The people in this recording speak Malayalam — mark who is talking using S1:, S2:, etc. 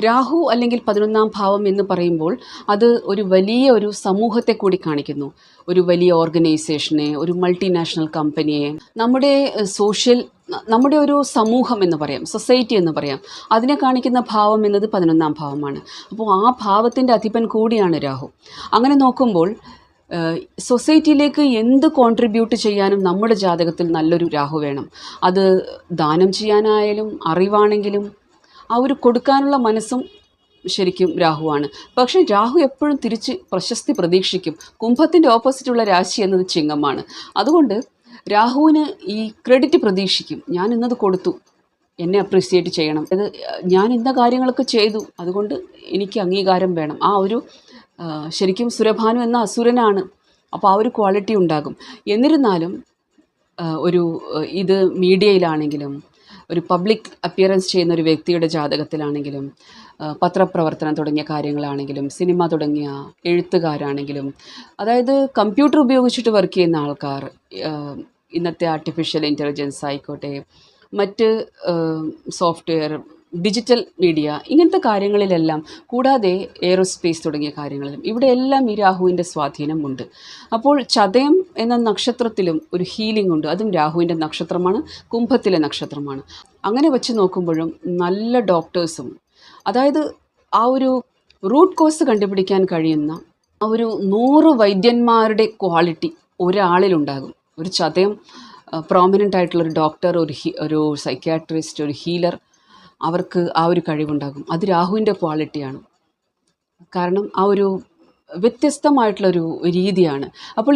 S1: രാഹു അല്ലെങ്കിൽ പതിനൊന്നാം ഭാവം എന്ന് പറയുമ്പോൾ അത് ഒരു വലിയ ഒരു സമൂഹത്തെ കൂടി കാണിക്കുന്നു. ഒരു വലിയ ഓർഗനൈസേഷനെ ഒരു മൾട്ടിനാഷണൽ കമ്പനിയെ നമ്മുടെ സോഷ്യൽ നമ്മുടെ ഒരു സമൂഹം എന്ന് പറയാം സൊസൈറ്റി എന്ന് പറയാം. അതിനെ കാണിക്കുന്ന ഭാവം എന്നത് പതിനൊന്നാം ഭാവമാണ്. അപ്പോൾ ആ ഭാവത്തിന്റെ അധിപൻ കൂടിയാണ് രാഹു. അങ്ങനെ നോക്കുമ്പോൾ സൊസൈറ്റിയിലേക്ക് എന്ത് കോൺട്രിബ്യൂട്ട് ചെയ്യാനും നമ്മുടെ ജാതകത്തിൽ നല്ലൊരു രാഹു വേണം. അത് ദാനം ചെയ്യാനായാലും അറിവാണെങ്കിലും ആ ഒരു കൊടുക്കാനുള്ള മനസ്സും ശരിക്കും രാഹുവാണ്. പക്ഷേ രാഹു എപ്പോഴും തിരിച്ച് പ്രശസ്തി പ്രതീക്ഷിക്കും. കുംഭത്തിന്റെ ഓപ്പോസിറ്റുള്ള രാശി എന്നത് ചിങ്ങമാണ്. അതുകൊണ്ട് രാഹുവിന് ഈ ക്രെഡിറ്റ് പ്രതീക്ഷിക്കും. ഞാൻ ഇന്നത് കൊടുത്തു. എന്നെ അപ്രീസിയേറ്റ് ചെയ്യണം. അത് ഞാൻ ഇന്ന കാര്യങ്ങളൊക്കെ ചെയ്തു. അതുകൊണ്ട് എനിക്ക് അംഗീകാരം വേണം. ആ ഒരു ശരിക്കും സുരഭാനു എന്ന അസുരനാണ്. അപ്പോൾ ആ ഒരു ക്വാളിറ്റി ഉണ്ടാകും. എന്നിരുന്നാലും ഒരു ഇത് മീഡിയയിലാണെങ്കിലും ഒരു പബ്ലിക് അപ്പിയറൻസ് ചെയ്യുന്ന ഒരു വ്യക്തിയുടെ ജാതകത്തിലാണെങ്കിലും പത്രപ്രവർത്തനം തുടങ്ങിയ കാര്യങ്ങളാണെങ്കിലും സിനിമ തുടങ്ങിയ എഴുത്തുകാരാണെങ്കിലും അതായത് കമ്പ്യൂട്ടർ ഉപയോഗിച്ചിട്ട് വർക്ക് ചെയ്യുന്ന ആൾക്കാർ ഇന്നത്തെ ആർട്ടിഫിഷ്യൽ ഇന്റലിജൻസ് ആയിക്കോട്ടെ മറ്റ് സോഫ്റ്റ്വെയർ ഡിജിറ്റൽ മീഡിയ ഇങ്ങനത്തെ കാര്യങ്ങളിലെല്ലാം കൂടാതെ എയറോസ്പേസ് തുടങ്ങിയ കാര്യങ്ങളിലും ഇവിടെയെല്ലാം ഈ രാഹുവിന്റെ സ്വാധീനമുണ്ട്. അപ്പോൾ ചതയം എന്ന നക്ഷത്രത്തിലും ഒരു ഹീലിംഗ് ഉണ്ട്. അതും രാഹുവിന്റെ നക്ഷത്രമാണ് കുംഭത്തിലെ നക്ഷത്രമാണ്. അങ്ങനെ വെച്ച് നോക്കുമ്പോഴും നല്ല ഡോക്ടേഴ്സും അതായത് ആ ഒരു റൂട്ട് കോസ് കണ്ടുപിടിക്കാൻ കഴിയുന്ന ആ ഒരു നൂറ് വൈദ്യന്മാരുടെ ക്വാളിറ്റി ഒരാളിലുണ്ടാകും. ഒരു ചതയം പ്രോമിനന്റ് ആയിട്ടുള്ള ഒരു ഡോക്ടർ ഒരു ഹി ഒരു സൈക്യാട്രിസ്റ്റ് ഒരു ഹീലർ അവർക്ക് ആ ഒരു കഴിവുണ്ടാകും. അത് രാഹുവിന്റെ ക്വാളിറ്റിയാണ് കാരണം ആ ഒരു വ്യത്യസ്തമായിട്ടുള്ളൊരു രീതിയാണ്. അപ്പോൾ